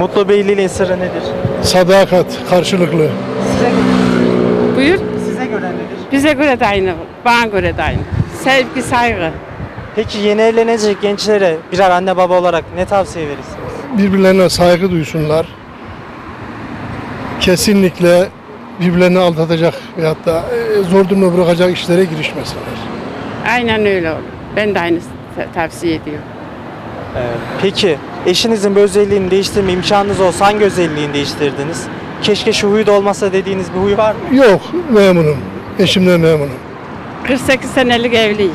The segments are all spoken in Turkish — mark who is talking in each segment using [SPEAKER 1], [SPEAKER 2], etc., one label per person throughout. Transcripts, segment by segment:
[SPEAKER 1] Mutlu evliliğin sırrı nedir?
[SPEAKER 2] Sadakat karşılıklı.
[SPEAKER 1] Size,
[SPEAKER 3] Buyur.
[SPEAKER 1] size göre nedir?
[SPEAKER 3] Bize göre de aynı, bana göre de aynı. Sevgi, saygı.
[SPEAKER 1] Peki yeni evlenecek gençlere birer anne baba olarak ne tavsiye verirsiniz?
[SPEAKER 2] Birbirlerine saygı duysunlar. Kesinlikle birbirlerini aldatacak veyahut da e, zor durumda bırakacak işlere girişmesinler.
[SPEAKER 3] Aynen öyle olur. Ben de aynı tavsiye ediyorum.
[SPEAKER 1] Ee, peki eşinizin bir özelliğini değiştirme imkanınız olsa hangi özelliğini değiştirdiniz? Keşke şu huyu da olmasa dediğiniz bir huy var mı?
[SPEAKER 2] Yok memnunum. Eşimden memnunum.
[SPEAKER 3] 48 senelik evlilik.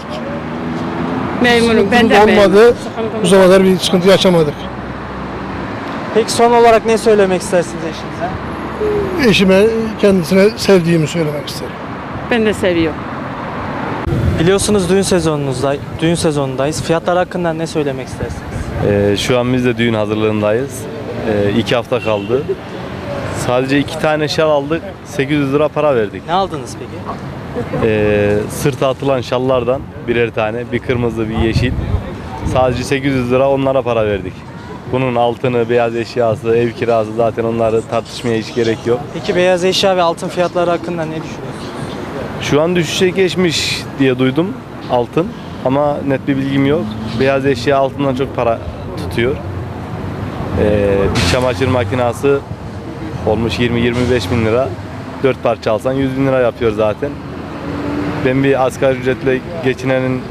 [SPEAKER 3] Memnunum. Ben de
[SPEAKER 2] Sıkıntı
[SPEAKER 3] memnunum.
[SPEAKER 2] olmadı.
[SPEAKER 3] Sıkıntımız
[SPEAKER 2] Bu zamana kadar bir sıkıntı yaşamadık.
[SPEAKER 1] Peki son olarak ne söylemek istersiniz eşinize?
[SPEAKER 2] Eşime kendisine sevdiğimi söylemek isterim.
[SPEAKER 3] Ben de seviyorum.
[SPEAKER 1] Biliyorsunuz düğün sezonunuzda, düğün sezonundayız. Fiyatlar hakkında ne söylemek istersiniz?
[SPEAKER 4] Ee, şu an biz de düğün hazırlığındayız. Ee, iki hafta kaldı. Sadece iki tane şal aldık. 800 lira para verdik.
[SPEAKER 1] Ne aldınız peki?
[SPEAKER 4] Ee, sırta atılan şallardan birer tane. Bir kırmızı, bir yeşil. Sadece 800 lira onlara para verdik. Bunun altını, beyaz eşyası, ev kirası zaten onları tartışmaya hiç gerek yok.
[SPEAKER 1] Peki beyaz eşya ve altın fiyatları hakkında ne düşünüyorsunuz?
[SPEAKER 4] Şu an düşüşe geçmiş diye duydum altın. Ama net bir bilgim yok. Beyaz eşya altından çok para tutuyor. Ee, bir çamaşır makinası olmuş 20-25 bin lira. 4 parça alsan 100 bin lira yapıyor zaten. Ben bir asgari ücretle geçinenin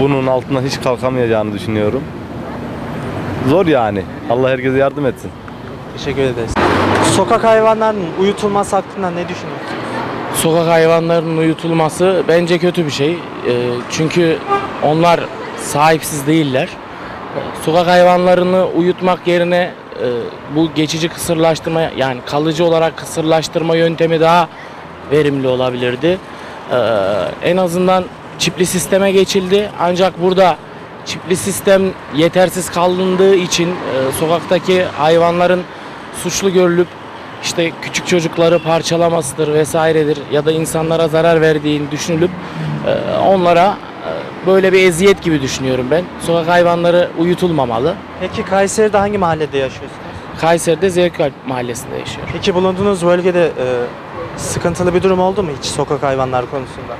[SPEAKER 4] bunun altından hiç kalkamayacağını düşünüyorum. Zor yani. Allah herkese yardım etsin.
[SPEAKER 1] Teşekkür ederiz. Sokak hayvanlarının uyutulması hakkında ne düşünüyorsunuz?
[SPEAKER 5] Sokak hayvanlarının uyutulması bence kötü bir şey. Ee, çünkü onlar sahipsiz değiller. Sokak hayvanlarını uyutmak yerine e, bu geçici kısırlaştırma yani kalıcı olarak kısırlaştırma yöntemi daha verimli olabilirdi. Ee, en azından çipli sisteme geçildi. Ancak burada çipli sistem yetersiz kalındığı için e, sokaktaki hayvanların suçlu görülüp işte küçük çocukları parçalamasıdır vesairedir ya da insanlara zarar verdiğini düşünülüp e, onlara e, böyle bir eziyet gibi düşünüyorum ben. Sokak hayvanları uyutulmamalı.
[SPEAKER 1] Peki Kayseri'de hangi mahallede yaşıyorsunuz?
[SPEAKER 5] Kayseri'de Zevkalp mahallesinde yaşıyor.
[SPEAKER 1] Peki bulunduğunuz bölgede e, sıkıntılı bir durum oldu mu hiç sokak hayvanları konusunda?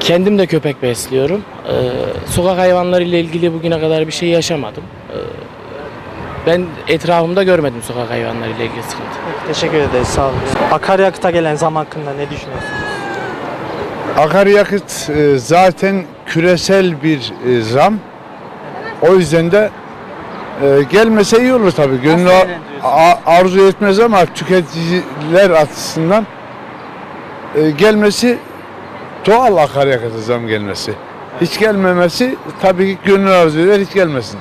[SPEAKER 5] Kendim de köpek besliyorum. E, sokak hayvanları ile ilgili bugüne kadar bir şey yaşamadım. E, ben etrafımda görmedim sokak hayvanları ile ilgili sıkıntı.
[SPEAKER 1] Teşekkür ederiz. Sağ olun. Akaryakıta gelen zam hakkında ne düşünüyorsunuz?
[SPEAKER 6] Akaryakıt e, zaten küresel bir e, zam. O yüzden de e, gelmese iyi olur tabii. A- arzu etmez ama tüketiciler açısından gelmesi doğal akaryakıta zam gelmesi. Hiç gelmemesi tabii ki gönül arzu eder hiç gelmesin.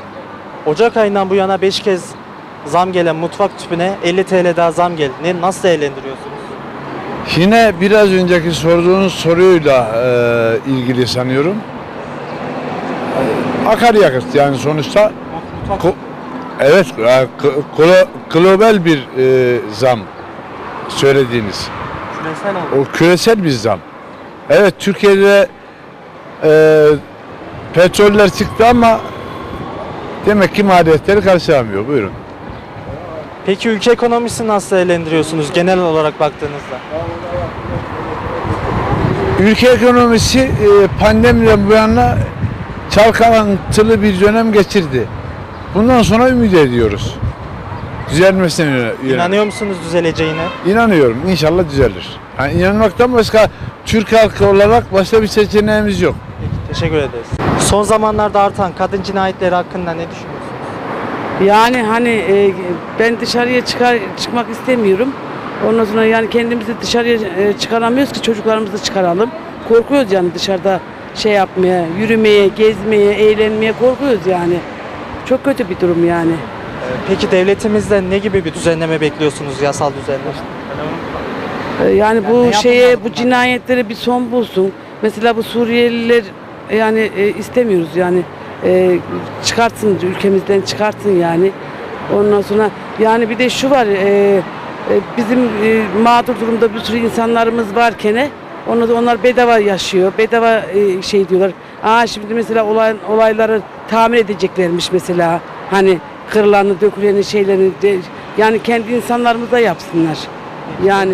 [SPEAKER 1] Ocak ayından bu yana 5 kez zam gelen mutfak tüpüne 50 TL daha zam geldi. Nasıl değerlendiriyorsunuz?
[SPEAKER 6] Yine biraz önceki sorduğunuz soruyla e, ilgili sanıyorum. Akaryakıt yani sonuçta Ko- evet e, k- glo- global bir e, zam söylediğiniz.
[SPEAKER 1] küresel.
[SPEAKER 6] O küresel bir zam. Evet Türkiye'de e, petroller çıktı ama demek ki maliyetleri karşılamıyor. Buyurun.
[SPEAKER 1] Peki ülke ekonomisini nasıl değerlendiriyorsunuz genel olarak baktığınızda?
[SPEAKER 6] Ülke ekonomisi e, pandemiden bu yana çalkalantılı bir dönem geçirdi. Bundan sonra ümit ediyoruz. Düzelmesine yöne- yönelik.
[SPEAKER 1] İnanıyor musunuz düzeleceğine?
[SPEAKER 6] İnanıyorum. İnşallah düzelir. Yani inanmaktan başka Türk halkı olarak başka bir seçeneğimiz yok.
[SPEAKER 1] Peki, teşekkür ederiz. Son zamanlarda artan kadın cinayetleri hakkında ne düşünüyorsunuz?
[SPEAKER 7] Yani hani e, ben dışarıya çıkar çıkmak istemiyorum. Ondan sonra yani kendimizi dışarıya e, çıkaramıyoruz ki çocuklarımızı çıkaralım. Korkuyoruz yani dışarıda şey yapmaya, yürümeye, gezmeye, eğlenmeye korkuyoruz yani. Çok kötü bir durum yani.
[SPEAKER 1] Peki devletimizden ne gibi bir düzenleme bekliyorsunuz yasal düzenleme?
[SPEAKER 7] E, Yani
[SPEAKER 1] ne
[SPEAKER 7] bu
[SPEAKER 1] yapmalı
[SPEAKER 7] şeye, bu
[SPEAKER 1] bunlar?
[SPEAKER 7] cinayetlere bir son bulsun. Mesela bu Suriyeliler e, yani e, istemiyoruz yani e, çıkartsın ülkemizden çıkartsın yani. Ondan sonra yani bir de şu var e, e, bizim e, mağdur durumda bir sürü insanlarımız varken onlar, onlar bedava yaşıyor. Bedava e, şey diyorlar. Aa şimdi mesela olay, olayları tamir edeceklermiş mesela. Hani kırılanı, döküleni şeylerini de, yani kendi insanlarımız da yapsınlar. Yani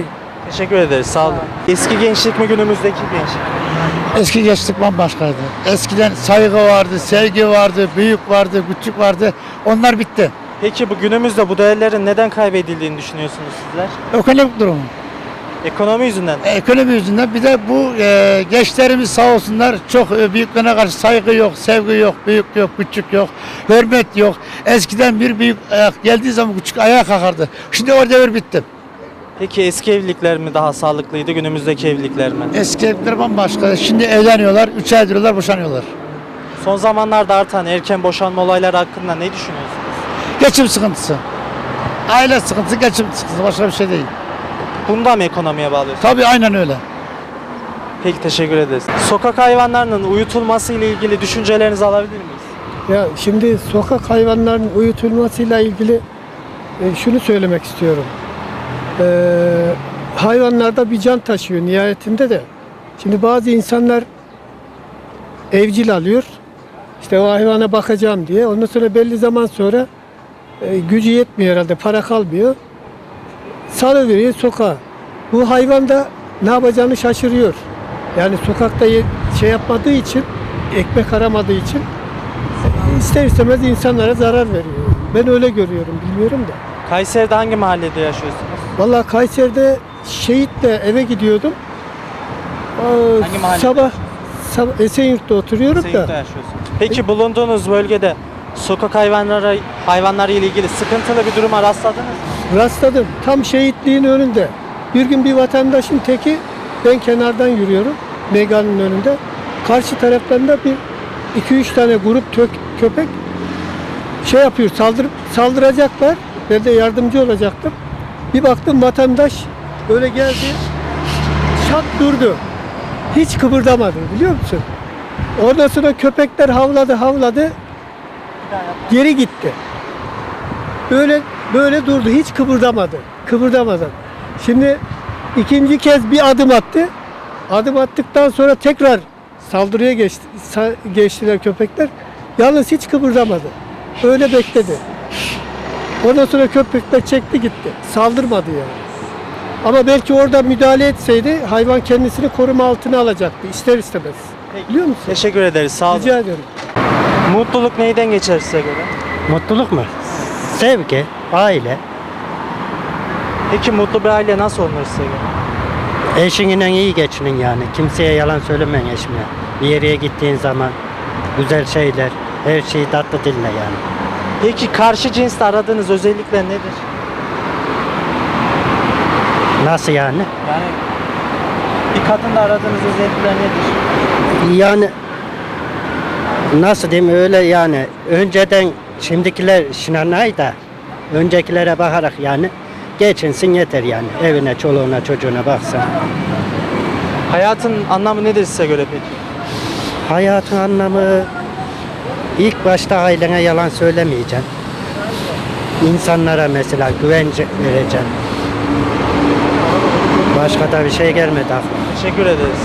[SPEAKER 1] Teşekkür ederiz. Sağ olun. Eski gençlik mi günümüzdeki gençlik? mi?
[SPEAKER 8] Eski gençlik bambaşkaydı. Eskiden saygı vardı, sevgi vardı, büyük vardı, küçük vardı. Onlar bitti.
[SPEAKER 1] Peki bu günümüzde bu değerlerin neden kaybedildiğini düşünüyorsunuz sizler?
[SPEAKER 8] Ekonomik durum.
[SPEAKER 1] Ekonomi yüzünden.
[SPEAKER 8] Ekonomi yüzünden bir de bu e, gençlerimiz sağ olsunlar çok e, büyüklerine karşı saygı yok, sevgi yok, büyük yok, küçük yok, hürmet yok. Eskiden bir büyük ayak geldiği zaman küçük ayağa kalkardı. Şimdi o devir bitti.
[SPEAKER 1] Peki eski evlilikler mi daha sağlıklıydı günümüzdeki evlilikler mi?
[SPEAKER 8] Eski evliler bambaşka. Şimdi evleniyorlar, üç ay duruyorlar, boşanıyorlar.
[SPEAKER 1] Son zamanlarda artan erken boşanma olayları hakkında ne düşünüyorsunuz?
[SPEAKER 8] Geçim sıkıntısı. Aile sıkıntısı, geçim sıkıntısı. Başka bir şey değil.
[SPEAKER 1] Bunu da mı ekonomiye bağlıyorsunuz?
[SPEAKER 8] Tabii aynen öyle.
[SPEAKER 1] Peki teşekkür ederiz. Sokak hayvanlarının uyutulması ile ilgili düşüncelerinizi alabilir miyiz?
[SPEAKER 9] Ya şimdi sokak hayvanlarının uyutulmasıyla ilgili e, şunu söylemek istiyorum. Ee, hayvanlar da bir can taşıyor nihayetinde de. Şimdi bazı insanlar evcil alıyor. İşte o hayvana bakacağım diye. Ondan sonra belli zaman sonra e, gücü yetmiyor herhalde, para kalmıyor. Salıveriyor sokağa. Bu hayvan da ne yapacağını şaşırıyor. Yani sokakta şey yapmadığı için, ekmek aramadığı için ister istemez insanlara zarar veriyor. Ben öyle görüyorum, bilmiyorum da.
[SPEAKER 1] Kayseri'de hangi mahallede yaşıyorsunuz?
[SPEAKER 9] Vallahi Kayseri'de şehitle eve gidiyordum.
[SPEAKER 1] Hangi mahallede
[SPEAKER 9] Sabah, sabah Esenyurt'ta oturuyorum
[SPEAKER 1] Seyit'te
[SPEAKER 9] da.
[SPEAKER 1] yaşıyorsunuz. Peki bulunduğunuz bölgede sokak hayvanları hayvanları ile ilgili sıkıntılı bir duruma rastladınız mı?
[SPEAKER 9] Rastladım. Tam şehitliğin önünde. Bir gün bir vatandaşın teki ben kenardan yürüyorum. Meganın önünde. Karşı taraftan da bir iki üç tane grup tök, köpek şey yapıyor saldırıp saldıracaklar. Ben de yardımcı olacaktım. Bir baktım vatandaş böyle geldi. Şak durdu. Hiç kıpırdamadı biliyor musun? Ondan sonra köpekler havladı havladı. Geri gitti. Böyle böyle durdu. Hiç kıpırdamadı. Kıpırdamadı. Şimdi ikinci kez bir adım attı. Adım attıktan sonra tekrar saldırıya geçti, geçtiler köpekler. Yalnız hiç kıpırdamadı. Öyle bekledi. Ondan sonra köpekler çekti gitti. Saldırmadı yani. Ama belki orada müdahale etseydi hayvan kendisini koruma altına alacaktı ister istemez. Biliyor musun?
[SPEAKER 1] Teşekkür ederiz. Sağ olun.
[SPEAKER 9] Rica ederim.
[SPEAKER 1] Mutluluk neyden geçer size göre?
[SPEAKER 10] Mutluluk mu? Sevgi, aile,
[SPEAKER 1] Peki mutlu bir aile nasıl olunur size göre?
[SPEAKER 10] eşinle iyi geçinin yani. Kimseye yalan söylemeyin eşine. Bir yere gittiğin zaman güzel şeyler, her şeyi tatlı dille yani.
[SPEAKER 1] Peki karşı cinste aradığınız özellikler nedir?
[SPEAKER 10] Nasıl yani?
[SPEAKER 1] Yani bir kadında aradığınız özellikler nedir?
[SPEAKER 10] Yani nasıl diyeyim öyle yani önceden şimdikiler şinanay da öncekilere bakarak yani geçinsin yeter yani. Evine, çoluğuna, çocuğuna baksan.
[SPEAKER 1] Hayatın anlamı nedir size göre peki?
[SPEAKER 10] Hayatın anlamı ilk başta ailene yalan söylemeyeceksin. İnsanlara mesela güvence vereceksin. Başka da bir şey gelmedi aklıma.
[SPEAKER 1] Teşekkür ederiz.